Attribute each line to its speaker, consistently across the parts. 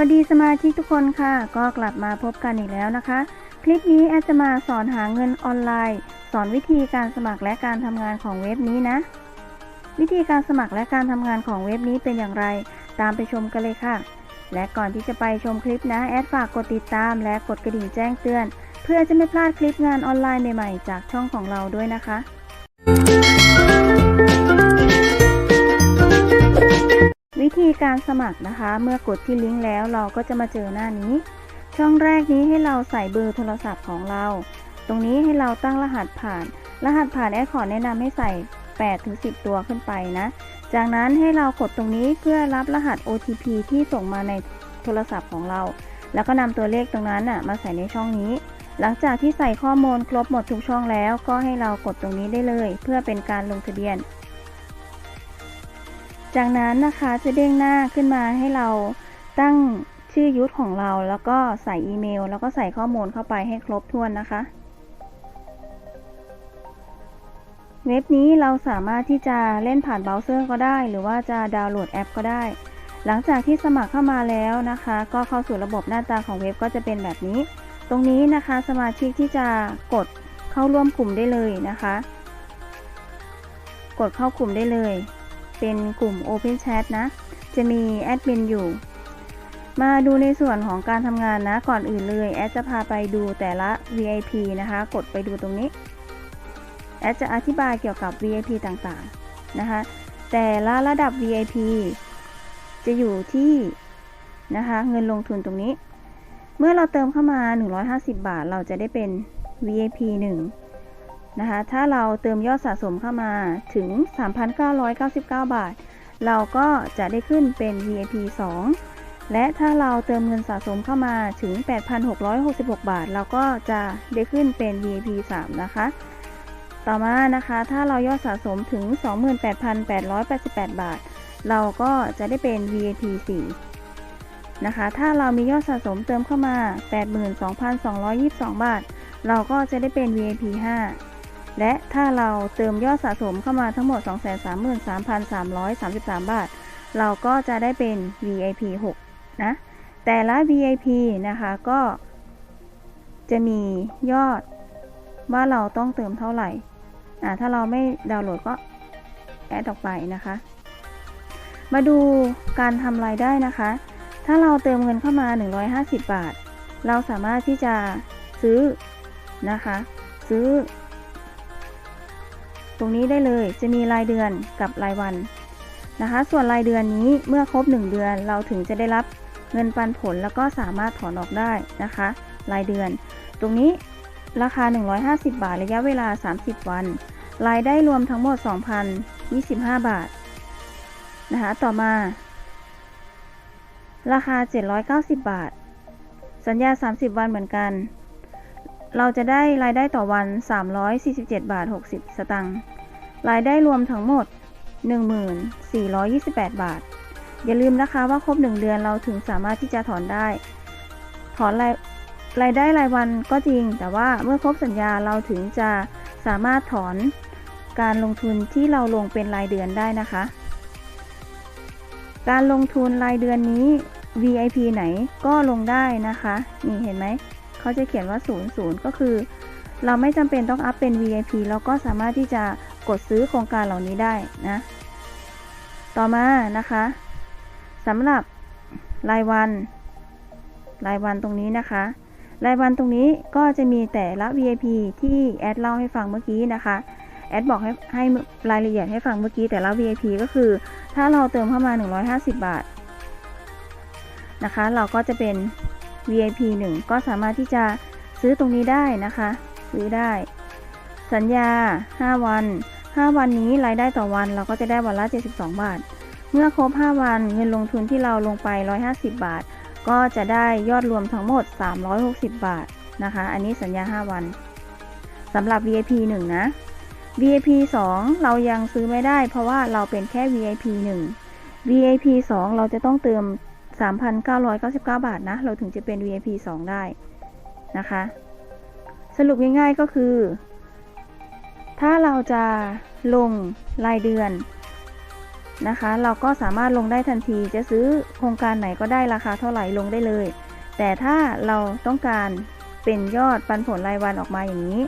Speaker 1: วัสดีสมาชิกทุกคนค่ะ ก็กลับมาพบกันอีกแล้วนะคะ คลิปนี้แอดจะมาสอนหาเงินออนไลน์ สอนวิธีการสมัครและการทำงานของเว็บนี้นะ วิธีการสมัครและการทำงานของเว็บนี้เป็นอย่างไร ตามไปชมกันเลยค่ะ และก่อนที่จะไปชมคลิปนะแอดฝากกดติดตามและกดกระดิ่งแจ้งเตือน เพื่อจะไม่พลาดคลิปงานออนไลน์ใหม่ๆ จากช่องของเราด้วยนะคะ ธีการสมัครนะคะ เมื่อกดที่ลิงก์แล้วเราก็จะมาเจอหน้านี้ ช่องแรกนี้ให้เราใส่เบอร์โทรศัพท์ของเรา ตรงนี้ให้เราตั้งรหัสผ่าน รหัสผ่านแอดขอแนะนำให้ใส่8ถึง10 ตัวขึ้นไปนะ จากนั้นให้เรากดตรงนี้เพื่อรับรหัส OTP ที่ส่งมาในโทรศัพท์ของเรา แล้วก็นำตัวเลขตรงนั้นน่ะมาใส่ในช่องนี้ หลังจากที่ใส่ข้อมูลครบหมดทุกช่องแล้ว ก็ให้เรากดตรงนี้ได้เลย เพื่อเป็นการลงทะเบียน จากนั้นนะคะจะเด้งหน้าขึ้นมาให้เราตั้งชื่อยุทธของเรา แล้วก็ใส่อีเมล แล้วก็ใส่ข้อมูลเข้าไปให้ครบถ้วนนะคะ เว็บนี้เราสามารถที่จะเล่นผ่านเบราว์เซอร์ก็ได้ หรือว่าจะดาวน์โหลดแอปก็ได้ หลังจากที่สมัครเข้ามาแล้วนะคะ ก็เข้าสู่ระบบหน้าตาของเว็บก็จะเป็นแบบนี้ ตรงนี้นะคะสมาชิกที่จะกดเข้าร่วมกลุ่มได้เลยนะคะ กดเข้ากลุ่มได้เลย เป็นกลุ่ม Open Chat นะ จะมีแอดมินอยู่ มาดูในส่วนของการทำงานนะ ก่อนอื่นเลยแอดจะพาไปดูแต่ละ VIP นะคะ กดไปดูตรงนี้ แอดจะอธิบายเกี่ยวกับ VIP ต่างๆนะคะ แต่ละระดับ VIP จะอยู่ที่นะคะเงินลงทุนตรงนี้ เมื่อเราเติมเข้ามา 150 บาท เราจะได้เป็น VIP 1 นะคะ ถ้าเราเติมยอดสะสมเข้ามาถึง 3,999 บาท เราก็จะได้ขึ้นเป็น VIP 2 และถ้าเราเติมเงินสะสมเข้ามาถึง 8,666 บาท เราก็จะได้ขึ้นเป็น VIP 3 นะคะ ต่อมานะคะ ถ้าเรายอดสะสมถึง 28,888 บาท เราก็จะได้เป็น VIP 4 นะคะ ถ้าเรามียอดสะสมเติมเข้ามา 82,222 บาทเราก็จะได้เป็น VIP 5 และถ้าเราเติมยอดสะสมเข้ามาทั้งหมด 233,333 บาท เราก็จะได้เป็น VIP 6 นะ แต่ละ VIP นะคะก็จะมียอดว่าเราต้องเติมเท่าไหร่ อ่าถ้าเราไม่ดาวน์โหลดก็แอดออกไปนะคะ มาดูการทำรายได้นะคะ ถ้าเราเติมเงินเข้ามา 150 บาท เราสามารถที่จะซื้อนะคะ ซื้อ ตรงนี้ได้เลยจะมีรายเดือนกับรายวันนะคะ ส่วนรายเดือนนี้เมื่อครบ 1 เดือนเราถึงจะได้รับเงินปันผลแล้วก็สามารถถอนออกได้นะคะ รายเดือน ตรงนี้ราคา 150 บาทระยะเวลา 30 วัน รายได้รวมทั้งหมด 2,025 บาทนะคะต่อมา ราคา 790 บาท สัญญา 30 วันเหมือนกัน เราจะได้รายได้ต่อวัน 347 บาท 60 สตังค์ รายได้รวมทั้งหมด 1428 บาท อย่าลืมนะคะว่าครบ 1 เดือนเราถึงสามารถที่จะถอนได้ ถอนรายรายได้รายวันก็จริง แต่ว่าเมื่อครบสัญญาเราถึงจะสามารถถอนการลงทุนที่เราลงเป็นรายเดือนได้นะคะ การลงทุนรายเดือนนี้ VIP ไหนก็ลงได้นะคะ นี่เห็นไหม เขาจะเขียนว่า 00 ก็คือ เราไม่จำเป็นต้องอัพเป็น VIP เราก็สามารถที่จะกดซื้อโครงการเหล่านี้ได้นะ ต่อมานะคะสำหรับรายวัน รายวันตรงนี้นะคะ รายวันตรงนี้ก็จะมีแต่ละ VIP ที่แอดเล่าให้ฟังเมื่อกี้นะคะแอดบอกให้ให้รายละเอียดให้ฟังเมื่อกี้แต่ละ VIP ก็คือ ถ้าเราเติมเข้ามา 150 บาทนะคะ เราก็จะเป็น VIP 1 ก็สามารถที่จะซื้อตรงนี้ได้นะคะ ซื้อได้ สัญญา 5 วัน 5 วันนี้รายได้ต่อวันเราก็จะได้วันละ 72 บาท เมื่อครบ 5 วันเงินลงทุนที่เราลงไป 150 บาท ก็จะได้ยอดรวมทั้งหมด 360 บาทนะคะ อันนี้สัญญา 5 วันสำหรับ VIP 1 นะ VIP 2 เรายังซื้อไม่ได้ เพราะว่าเราเป็นแค่ VIP 1 VIP 2 เราจะต้องเติม 3,999 บาทนะ เราถึงจะเป็น VIP 2 ได้นะคะ สรุปง่ายๆก็คือ ถ้าเราจะลงรายเดือนนะคะ เราก็สามารถลงได้ทันที จะซื้อโครงการไหนก็ได้ราคาเท่าไหร่ลงได้เลย แต่ถ้าเราต้องการเป็นยอดปันผลรายวันออกมาอย่างนี้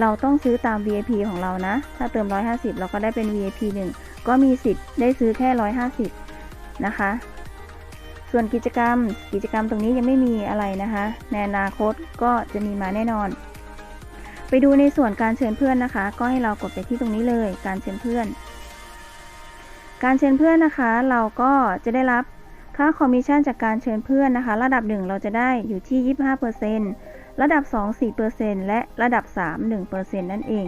Speaker 1: เราต้องซื้อตาม VIP ของเรานะ ถ้าเติม 150 เราก็ได้เป็น VIP 1 ก็มีสิทธิ์ได้ซื้อแค่ 150 นะคะ ส่วนกิจกรรม กิจกรรมตรงนี้ยังไม่มีอะไรนะคะ ในอนาคตก็จะมีมาแน่นอน ไปดูในส่วนการเชิญเพื่อนนะคะ ก็ให้เรากดไปที่ตรงนี้เลย การเชิญเพื่อน การเชิญเพื่อนนะคะ เราก็จะได้รับค่าคอมมิชชั่นจากการเชิญเพื่อนนะคะ ระดับ 1 เราจะได้อยู่ที่ 25%ระดับ 2 4%และระดับ 3 1%นั่นเอง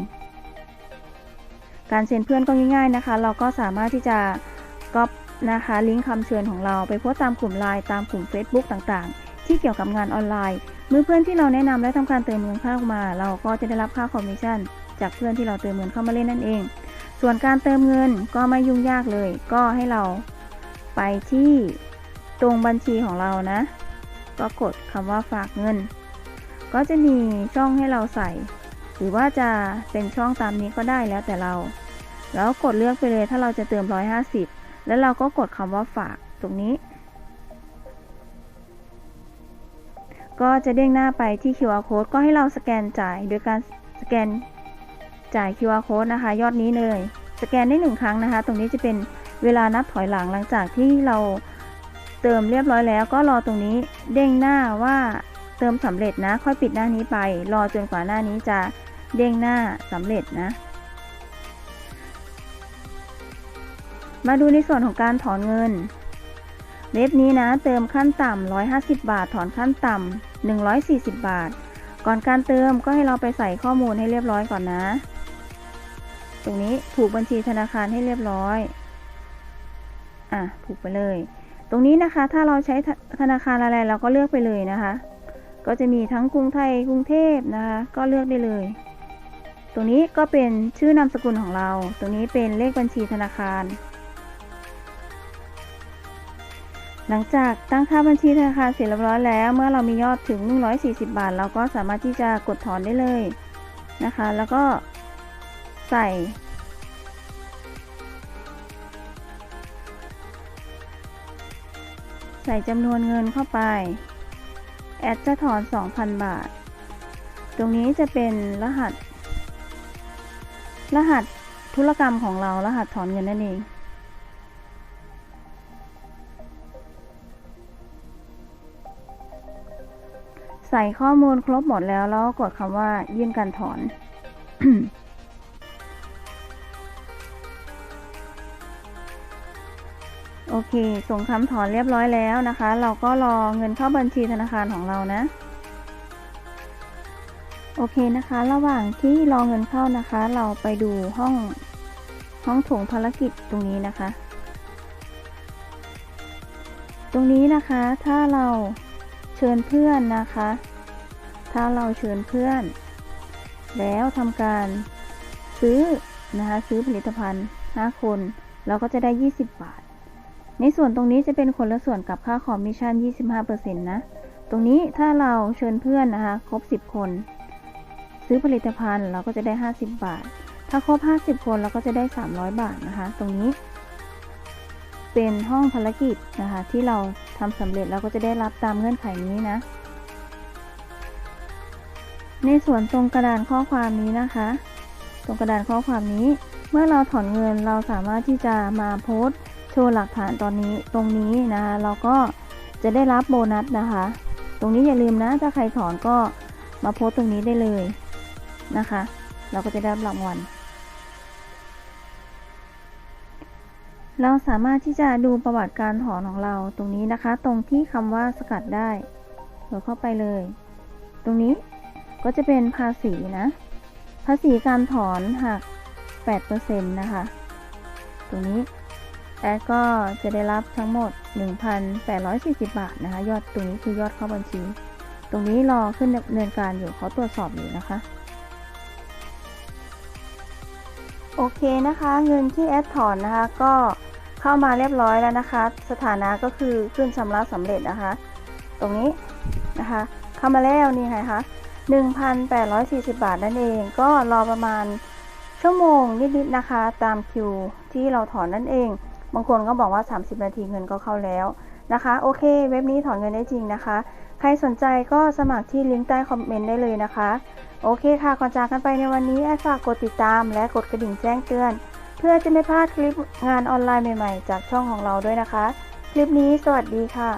Speaker 1: การเชิญเพื่อนก็ง่าย ๆนะคะ เราก็สามารถที่จะก๊อป นะคะ ลิงก์คำเชิญของเราไปโพสตตามกลุ่มไลน์ตามกลุ่ม Facebook ต่างๆ ที่เกี่ยวกับงานออนไลน์ เมื่อเพื่อนที่เราแนะนำและทำการเติมเงินเข้ามา เราก็จะได้รับค่าคอมมิชชั่น จากเพื่อนที่เราเติมเงินเข้ามาเล่นนั่นเอง ส่วนการเติมเงินก็ไม่ยุ่งยากเลย ก็ให้เราไปที่ตรงบัญชีของเรานะ ก็กดคำว่าฝากเงิน ก็จะมีช่องให้เราใส่ หรือว่าจะเป็นช่องตามนี้ก็ได้แล้วแต่เรา แล้วกดเลือกไปเลยถ้าเราจะเติม 150 แล้วเราก็กดคำว่าฝากตรงนี้ ก็จะเด้งหน้าไปที่ QR code ก็ให้เราสแกนจ่ายโดยการสแกนจ่าย QR code นะคะ ยอดนี้เลย สแกนได้หนึ่งครั้งนะคะ ตรงนี้จะเป็นเวลานับถอยหลังหลังจากที่เราเติมเรียบร้อยแล้ว ก็รอตรงนี้เด้งหน้าว่าเติมสำเร็จนะ ค่อยปิดหน้านี้ไป รอจนกว่าหน้านี้จะเด้งหน้าสำเร็จนะ มาดูในส่วนของการถอนเงิน เว็บนี้นะเติมขั้นต่ำ150 บาท ถอนขั้นต่ำ140 บาท ก่อนการเติมก็ให้เราไปใส่ข้อมูลให้เรียบร้อยก่อนนะ ตรงนี้ผูกบัญชีธนาคารให้เรียบร้อย อะผูกไปเลย ตรงนี้นะคะถ้าเราใช้ธนาคารอะไรเราก็เลือกไปเลยนะคะ ก็จะมีทั้งกรุงไทยกรุงเทพนะคะ ก็เลือกได้เลยตรงนี้ก็เป็นชื่อนามสกุลของเรา ตรงนี้เป็นเลขบัญชีธนาคาร หลังจากตั้งค่าบัญชีธนาคารเสร็จเรียบร้อยแล้ว เมื่อเรามียอดถึง 140 บาท เราก็สามารถที่จะกดถอนได้เลยนะคะ แล้วก็ใส่ใส่จำนวนเงินเข้าไป แอดจะถอน 2,000 บาท ตรงนี้จะเป็นรหัส รหัสธุรกรรมของเรา รหัสถอนเงินนั่นเอง ใส่ข้อมูลครบหมดแล้วแล้วกดคำว่ายื่นการถอน โอเค ส่งคำถอนเรียบร้อยแล้วนะคะ เราก็รอเงินเข้าบัญชีธนาคารของเรานะ โอเคนะคะ ระหว่างที่รอเงินเข้านะคะ เราไปดูห้องห้องถงภารกิจตรงนี้นะคะ ตรงนี้นะคะถ้าเรา ชิญเพื่อนนะคะ ถ้าเราเชิญเพื่อน แล้วทำการซื้อนะคะซื้อผลิตภัณฑ์ 5 คน เราก็จะได้ 20 บาท ในส่วนตรงนี้จะเป็นคนละส่วนกับค่าคอมมิชชั่น 25%นะ ตรงนี้ถ้าเราเชิญเพื่อนนะคะ ครบ 10 คน ซื้อผลิตภัณฑ์เราก็จะได้ 50 บาท ถ้าครบ 50 คนเราก็จะได้ 300 บาทนะคะ ตรงนี้ เป็นห้องภารกิจนะคะที่เรา ทำสำเร็จเราก็จะได้รับตามเงื่อนไขนี้นะ ในส่วนตรงกระดานข้อความนี้นะคะ ตรงกระดานข้อความนี้ เมื่อเราถอนเงินเราสามารถที่จะมาโพสต์โชว์หลักฐานตอนนี้ตรงนี้นะคะเราก็จะได้รับโบนัสนะคะ ตรงนี้อย่าลืมนะ ถ้าใครถอนก็มาโพสต์ตรงนี้ได้เลยนะคะ เราก็จะได้รับรางวัล เราสามารถที่จะดูประวัติการถอนของเราตรงนี้นะคะ ตรงที่คำว่าสกัดได้กดเข้าไปเลย ตรงนี้ก็จะเป็นภาษีนะ ภาษีการถอนหัก 8%นะคะ ตรงนี้แอดก็จะได้รับทั้งหมด 1,840 บาทนะคะ ยอดตรงนี้คือยอดเข้าบัญชี ตรงนี้รอขึ้นดำเนินการอยู่เขาตรวจสอบอยู่นะคะ โอเคนะคะ เงินที่แอดถอนนะคะก็ เข้ามาเรียบร้อยแล้วนะคะ สถานะก็คือขึ้นชำระสำเร็จนะคะ ตรงนี้นะคะ เข้ามาแล้วนี่ไงคะ1,840 บาทนั่นเอง ก็รอประมาณชั่วโมงนิดๆนะคะ ตามคิวที่เราถอนนั่นเอง บางคนก็บอกว่า 30 นาทีเงินก็เข้าแล้วนะคะ โอเค เว็บนี้ถอนเงินได้จริงนะคะ ใครสนใจก็สมัครที่ลิงก์ใต้คอมเมนต์ได้เลยนะคะ โอเคค่ะ ก่อนจากกันไปในวันนี้ฝากกดติดตามและกดกระดิ่งแจ้งเตือน เพื่อจะไม่พลาดคลิปงานออนไลน์ใหม่ๆ จากช่องของเราด้วยนะคะ คลิปนี้สวัสดีค่ะ